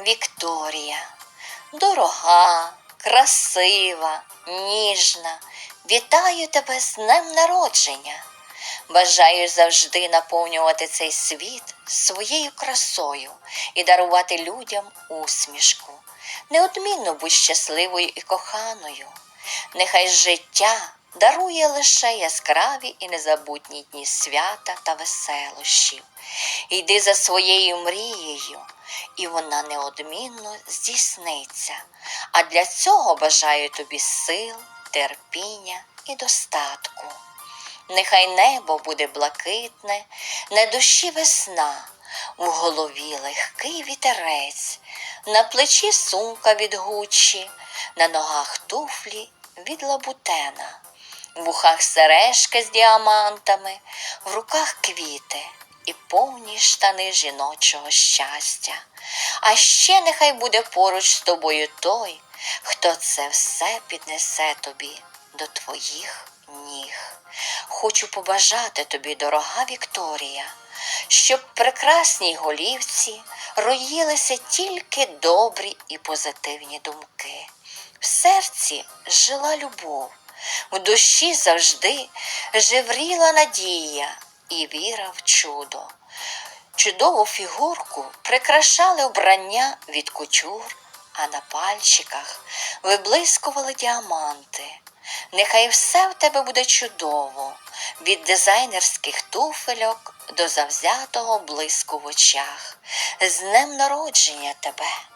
Вікторія, дорога, красива, ніжна, вітаю тебе з днем народження. Бажаю завжди наповнювати цей світ своєю красою і дарувати людям усмішку. Неодмінно будь щасливою і коханою. Нехай життя дарує лише яскраві і незабутні дні свята та веселощів. Йди за своєю мрією, і вона неодмінно здійсниться. А для цього бажаю тобі сил, терпіння і достатку. Нехай небо буде блакитне, на душі весна, в голові легкий вітерець, на плечі сумка від Гуччі, на ногах туфлі від лабутена, в ухах сережка з діамантами, в руках квіти і повні штани жіночого щастя. А ще нехай буде поруч з тобою той, хто це все піднесе тобі до твоїх ніг. Хочу побажати тобі, дорога Вікторія, щоб в прекрасній голівці роїлися тільки добрі і позитивні думки. В серці жила любов, в душі завжди жевріла надія і віра в чудо. Чудову фігурку прикрашали вбрання від кутюр, а на пальчиках виблискували діаманти. Нехай все в тебе буде чудово, від дизайнерських туфельок до завзятого блиску в очах. З днем народження тебе!